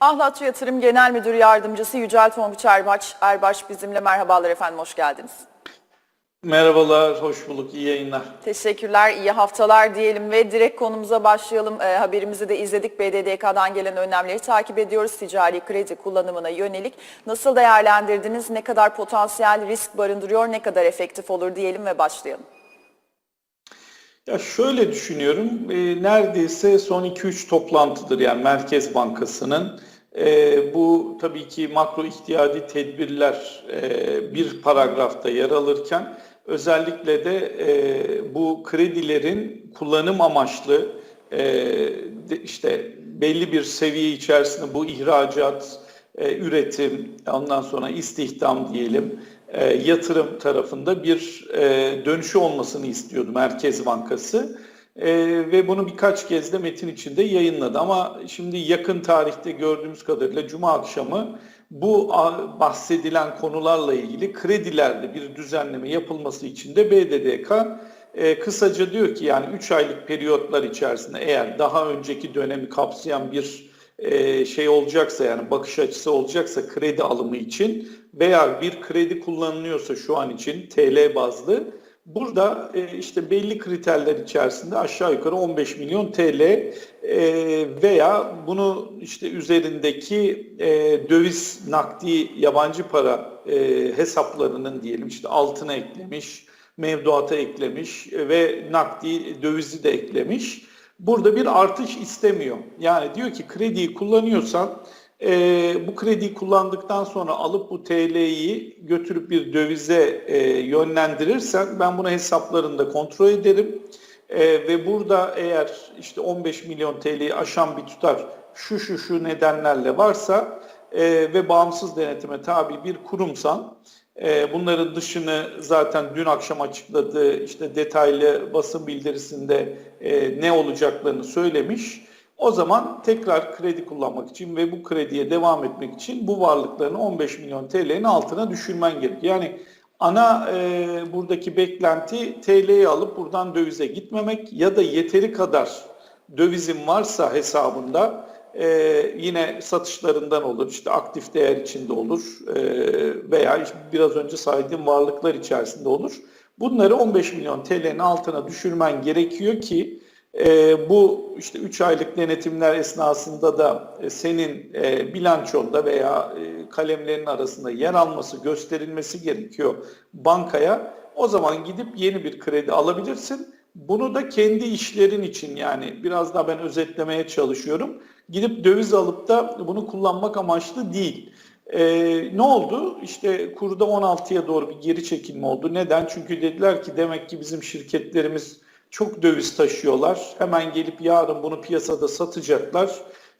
Ahlatçı Yatırım Genel Müdür Yardımcısı Yücel Tonguç Erbaş, Erbaş bizimle merhabalar efendim, hoş geldiniz. Merhabalar, hoş bulduk, iyi yayınlar. Teşekkürler, iyi haftalar diyelim ve direkt konumuza başlayalım. Ee, haberimizi de izledik. BDDK'dan gelen önlemleri takip ediyoruz. Ticari kredi kullanımına yönelik nasıl değerlendirdiniz? Ne kadar potansiyel risk barındırıyor? Ne kadar efektif olur diyelim ve başlayalım. Ya şöyle düşünüyorum, e, neredeyse son 2-3 toplantıdır yani Merkez Bankası'nın. E, bu tabii ki makro ihtiyadi tedbirler e, bir paragrafta yer alırken özellikle de e, bu kredilerin kullanım amaçlı e, de- işte belli bir seviye içerisinde bu ihracat, e, üretim, ondan sonra istihdam diyelim, e, yatırım tarafında bir e, dönüşü olmasını istiyordu Merkez Bankası. E, ve bunu birkaç kez de metin içinde yayınladı. Ama şimdi yakın tarihte gördüğümüz kadarıyla Cuma akşamı bu bahsedilen konularla ilgili kredilerde bir düzenleme yapılması için de BDDK e, kısaca diyor ki yani 3 aylık periyotlar içerisinde eğer daha önceki dönemi kapsayan bir e, şey olacaksa yani bakış açısı olacaksa kredi alımı için veya bir kredi kullanılıyorsa şu an için TL bazlı burada e, işte belli kriterler içerisinde aşağı yukarı 15 milyon TL e, veya bunu işte üzerindeki döviz nakdi yabancı para hesaplarının diyelim işte altına eklemiş mevduata eklemiş ve nakdi dövizi de eklemiş. Burada bir artış istemiyor. Yani diyor ki krediyi kullanıyorsan e, bu krediyi kullandıktan sonra alıp bu TL'yi götürüp bir dövize e, yönlendirirsen ben bunu hesaplarında kontrol ederim. E, ve burada eğer işte 15 milyon TL'yi aşan bir tutar şu şu şu nedenlerle varsa e, ve bağımsız denetime tabi bir kurumsan e, bunların dışını zaten dün akşam açıkladığı işte detaylı basın bildirisinde e, ne olacaklarını söylemiş. O zaman tekrar kredi kullanmak için ve bu krediye devam etmek için bu varlıklarını 15 milyon TL'nin altına düşürmen gerekiyor. Yani ana e, buradaki beklenti TL'yi alıp buradan dövize gitmemek ya da yeteri kadar dövizin varsa hesabında e, yine satışlarından olur, işte aktif değer içinde olur e, veya işte biraz önce saydığım varlıklar içerisinde olur. Bunları 15 milyon TL'nin altına düşürmen gerekiyor ki e, bu işte 3 aylık denetimler esnasında da e, senin e, bilançonda veya e, kalemlerin arasında yer alması, gösterilmesi gerekiyor bankaya. O zaman gidip yeni bir kredi alabilirsin. Bunu da kendi işlerin için yani biraz daha ben özetlemeye çalışıyorum. Gidip döviz alıp da bunu kullanmak amaçlı değil. Ee, ne oldu? İşte kurda 16'ya doğru bir geri çekilme oldu. Neden? Çünkü dediler ki demek ki bizim şirketlerimiz çok döviz taşıyorlar. Hemen gelip yarın bunu piyasada satacaklar.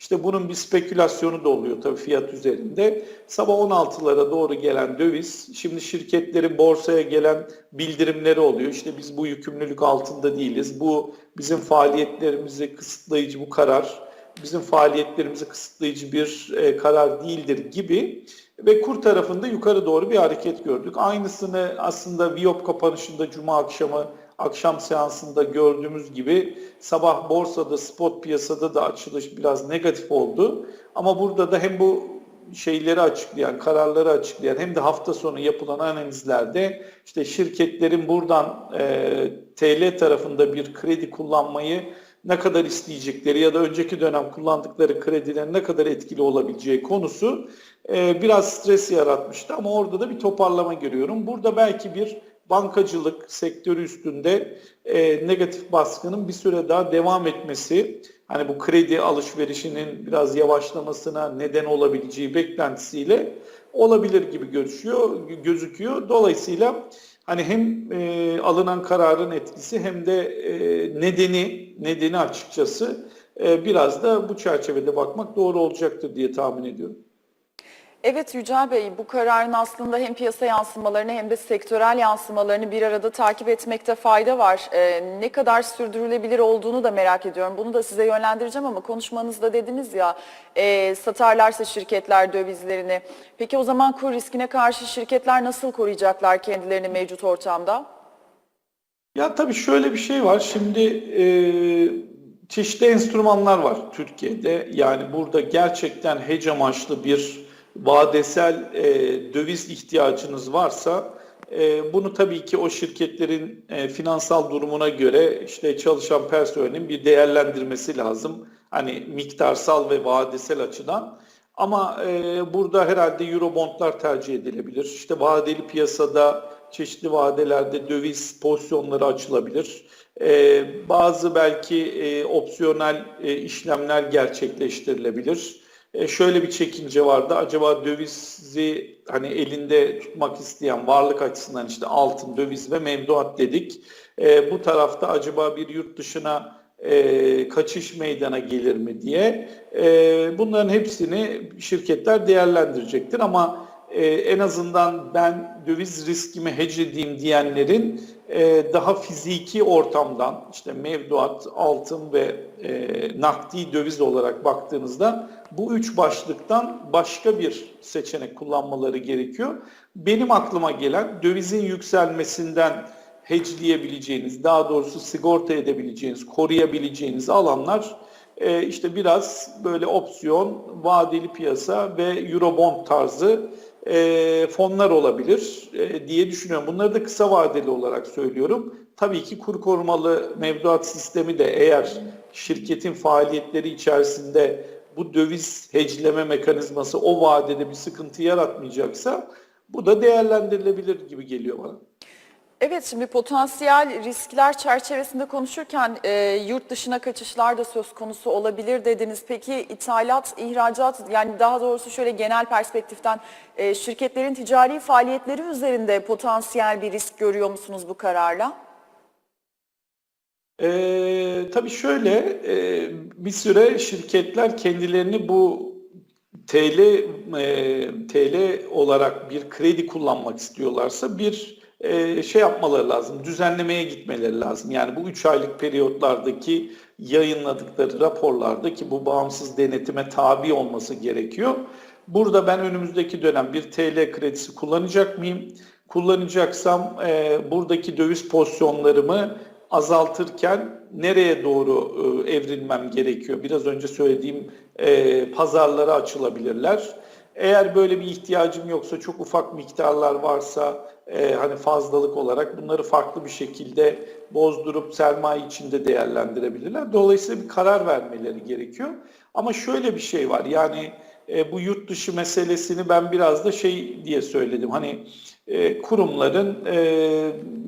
İşte bunun bir spekülasyonu da oluyor tabii fiyat üzerinde. Sabah 16'lara doğru gelen döviz, şimdi şirketlerin borsaya gelen bildirimleri oluyor. İşte biz bu yükümlülük altında değiliz. Bu bizim faaliyetlerimizi kısıtlayıcı bu karar bizim faaliyetlerimizi kısıtlayıcı bir e, karar değildir gibi ve kur tarafında yukarı doğru bir hareket gördük. Aynısını aslında Viyop kapanışında Cuma akşamı akşam seansında gördüğümüz gibi sabah borsada spot piyasada da açılış biraz negatif oldu. Ama burada da hem bu şeyleri açıklayan, kararları açıklayan hem de hafta sonu yapılan analizlerde işte şirketlerin buradan e, TL tarafında bir kredi kullanmayı ne kadar isteyecekleri ya da önceki dönem kullandıkları kredilerin ne kadar etkili olabileceği konusu e, biraz stres yaratmıştı ama orada da bir toparlama görüyorum. Burada belki bir bankacılık sektörü üstünde e, negatif baskının bir süre daha devam etmesi, hani bu kredi alışverişinin biraz yavaşlamasına neden olabileceği beklentisiyle olabilir gibi görüşüyor, gözüküyor. Dolayısıyla hani hem e, alınan kararın etkisi hem de e, nedeni nedeni açıkçası e, biraz da bu çerçevede bakmak doğru olacaktır diye tahmin ediyorum. Evet Yücel Bey, bu kararın aslında hem piyasa yansımalarını hem de sektörel yansımalarını bir arada takip etmekte fayda var. Ee, ne kadar sürdürülebilir olduğunu da merak ediyorum. Bunu da size yönlendireceğim ama konuşmanızda dediniz ya e, satarlarsa şirketler dövizlerini. Peki o zaman kur riskine karşı şirketler nasıl koruyacaklar kendilerini mevcut ortamda? Ya tabii şöyle bir şey var. Şimdi e, çeşitli enstrümanlar var Türkiye'de. Yani burada gerçekten hedge amaçlı bir vadesel e, döviz ihtiyacınız varsa e, bunu tabii ki o şirketlerin e, finansal durumuna göre işte çalışan personelin bir değerlendirmesi lazım. Hani miktarsal ve vadesel açıdan. Ama e, burada herhalde Eurobondlar tercih edilebilir. İşte vadeli piyasada çeşitli vadelerde döviz pozisyonları açılabilir. E, bazı belki e, opsiyonel e, işlemler gerçekleştirilebilir. E, şöyle bir çekince vardı. Acaba dövizi hani elinde tutmak isteyen varlık açısından işte altın, döviz ve mevduat dedik. E, bu tarafta acaba bir yurt dışına e, kaçış meydana gelir mi diye e, bunların hepsini şirketler değerlendirecektir ama e, en azından ben döviz riskimi hedge edeyim diyenlerin e, daha fiziki ortamdan işte mevduat, altın ve e, nakdi döviz olarak baktığınızda bu üç başlıktan başka bir seçenek kullanmaları gerekiyor. Benim aklıma gelen dövizin yükselmesinden hedgeleyebileceğiniz, daha doğrusu sigorta edebileceğiniz, koruyabileceğiniz alanlar e, işte biraz böyle opsiyon, vadeli piyasa ve eurobond tarzı e, fonlar olabilir e, diye düşünüyorum. Bunları da kısa vadeli olarak söylüyorum. Tabii ki kur korumalı mevduat sistemi de eğer şirketin faaliyetleri içerisinde bu döviz hedgeleme mekanizması o vadede bir sıkıntı yaratmayacaksa bu da değerlendirilebilir gibi geliyor bana. Evet şimdi potansiyel riskler çerçevesinde konuşurken e, yurt dışına kaçışlar da söz konusu olabilir dediniz. Peki ithalat, ihracat yani daha doğrusu şöyle genel perspektiften e, şirketlerin ticari faaliyetleri üzerinde potansiyel bir risk görüyor musunuz bu kararla? Ee, tabii şöyle e, bir süre şirketler kendilerini bu TL e, TL olarak bir kredi kullanmak istiyorlarsa bir e, şey yapmaları lazım, düzenlemeye gitmeleri lazım. Yani bu 3 aylık periyotlardaki yayınladıkları raporlarda ki bu bağımsız denetime tabi olması gerekiyor. Burada ben önümüzdeki dönem bir TL kredisi kullanacak mıyım? Kullanacaksam e, buradaki döviz pozisyonlarımı azaltırken nereye doğru e, evrilmem gerekiyor? Biraz önce söylediğim e, pazarlara açılabilirler. Eğer böyle bir ihtiyacım yoksa çok ufak miktarlar varsa e, hani fazlalık olarak bunları farklı bir şekilde bozdurup sermaye içinde değerlendirebilirler. Dolayısıyla bir karar vermeleri gerekiyor. Ama şöyle bir şey var yani e, bu yurt dışı meselesini ben biraz da şey diye söyledim. Hani e, kurumların e,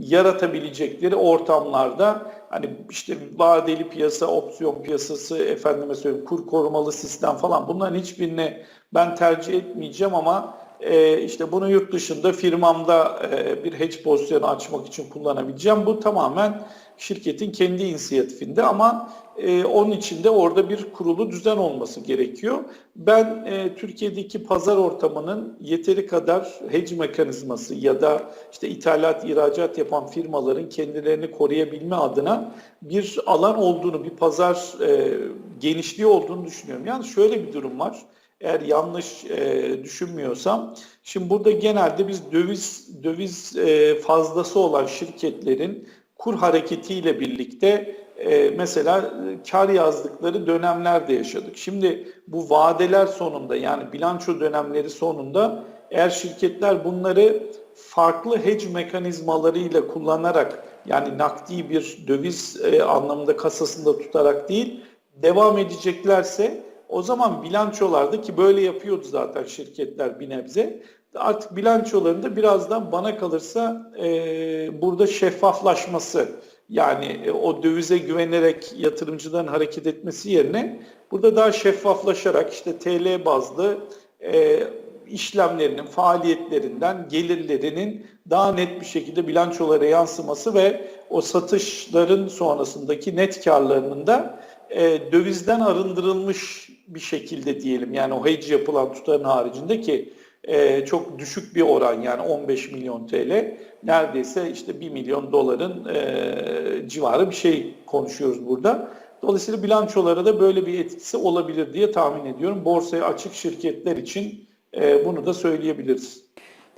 yaratabilecekleri ortamlarda hani işte vadeli piyasa, opsiyon piyasası, efendime söyleyeyim kur korumalı sistem falan bunların hiçbirini ben tercih etmeyeceğim ama e, işte bunu yurt dışında firmamda e, bir hedge pozisyonu açmak için kullanabileceğim. Bu tamamen şirketin kendi inisiyatifinde ama e, onun için de orada bir kurulu düzen olması gerekiyor. Ben e, Türkiye'deki pazar ortamının yeteri kadar hedge mekanizması ya da işte ithalat, ihracat yapan firmaların kendilerini koruyabilme adına bir alan olduğunu, bir pazar e, genişliği olduğunu düşünüyorum. Yani şöyle bir durum var. Eğer yanlış e, düşünmüyorsam, şimdi burada genelde biz döviz döviz e, fazlası olan şirketlerin kur hareketiyle birlikte e, mesela e, kar yazdıkları dönemlerde yaşadık. Şimdi bu vadeler sonunda yani bilanço dönemleri sonunda eğer şirketler bunları farklı hedge mekanizmalarıyla kullanarak yani nakdi bir döviz e, anlamında kasasında tutarak değil devam edeceklerse o zaman bilançolarda ki böyle yapıyordu zaten şirketler bir nebze artık bilançolarında birazdan bana kalırsa e, burada şeffaflaşması yani e, o dövize güvenerek yatırımcıların hareket etmesi yerine burada daha şeffaflaşarak işte TL bazlı e, işlemlerinin, faaliyetlerinden, gelirlerinin daha net bir şekilde bilançolara yansıması ve o satışların sonrasındaki net karlarının da e, dövizden arındırılmış bir şekilde diyelim. Yani o hedge yapılan tutarın haricinde ki e, çok düşük bir oran yani 15 milyon TL neredeyse işte 1 milyon doların e, civarı bir şey konuşuyoruz burada. Dolayısıyla bilançolara da böyle bir etkisi olabilir diye tahmin ediyorum. Borsaya açık şirketler için e, bunu da söyleyebiliriz.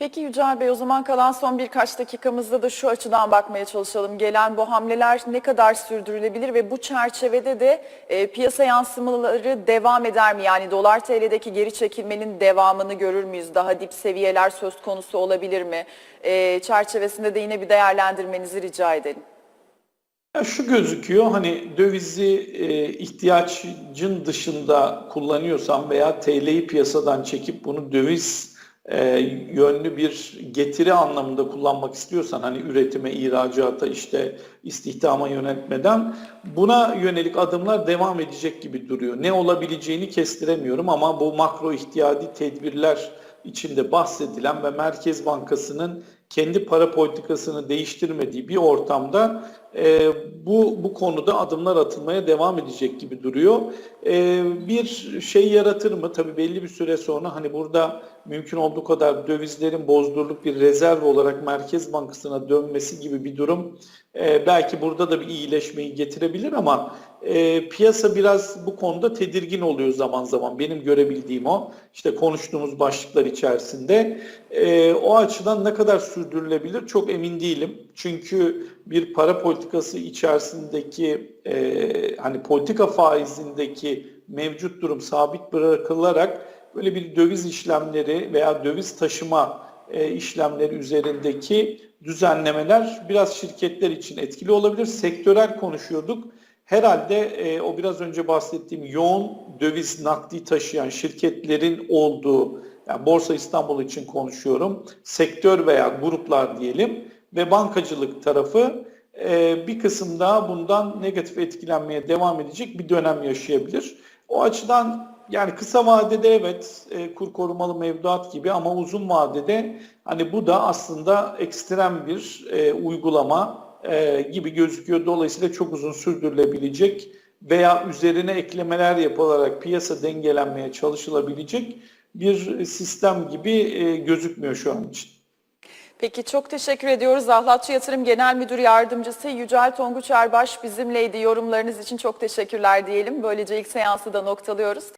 Peki Yücel Bey o zaman kalan son birkaç dakikamızda da şu açıdan bakmaya çalışalım. Gelen bu hamleler ne kadar sürdürülebilir ve bu çerçevede de e, piyasa yansımaları devam eder mi? Yani dolar TL'deki geri çekilmenin devamını görür müyüz? Daha dip seviyeler söz konusu olabilir mi? E, çerçevesinde de yine bir değerlendirmenizi rica edelim. Ya şu gözüküyor hani dövizi e, ihtiyacın dışında kullanıyorsan veya TL'yi piyasadan çekip bunu döviz e, yönlü bir getiri anlamında kullanmak istiyorsan hani üretime, ihracata, işte istihdama yöneltmeden buna yönelik adımlar devam edecek gibi duruyor. Ne olabileceğini kestiremiyorum ama bu makro ihtiyadi tedbirler içinde bahsedilen ve Merkez Bankası'nın kendi para politikasını değiştirmediği bir ortamda e, bu bu konuda adımlar atılmaya devam edecek gibi duruyor. E, bir şey yaratır mı? Tabii belli bir süre sonra hani burada mümkün olduğu kadar dövizlerin bozdurulup bir rezerv olarak Merkez Bankası'na dönmesi gibi bir durum e, belki burada da bir iyileşmeyi getirebilir ama e, piyasa biraz bu konuda tedirgin oluyor zaman zaman. Benim görebildiğim o. İşte konuştuğumuz başlıklar içerisinde. E, o açıdan ne kadar sürdürülebilir çok emin değilim. Çünkü bir para politikası içerisindeki e, hani politika faizindeki mevcut durum sabit bırakılarak böyle bir döviz işlemleri veya döviz taşıma e, işlemleri üzerindeki düzenlemeler biraz şirketler için etkili olabilir. Sektörel konuşuyorduk. Herhalde e, o biraz önce bahsettiğim yoğun döviz nakdi taşıyan şirketlerin olduğu, yani Borsa İstanbul için konuşuyorum, sektör veya gruplar diyelim ve bankacılık tarafı e, bir kısım daha bundan negatif etkilenmeye devam edecek bir dönem yaşayabilir. O açıdan yani kısa vadede evet e, kur korumalı mevduat gibi ama uzun vadede hani bu da aslında ekstrem bir e, uygulama e, gibi gözüküyor. Dolayısıyla çok uzun sürdürülebilecek veya üzerine eklemeler yapılarak piyasa dengelenmeye çalışılabilecek bir sistem gibi e, gözükmüyor şu an için. Peki çok teşekkür ediyoruz. Ahlatçı Yatırım Genel Müdür Yardımcısı Yücel Tonguç Erbaş bizimleydi. Yorumlarınız için çok teşekkürler diyelim. Böylece ilk seansı da noktalıyoruz.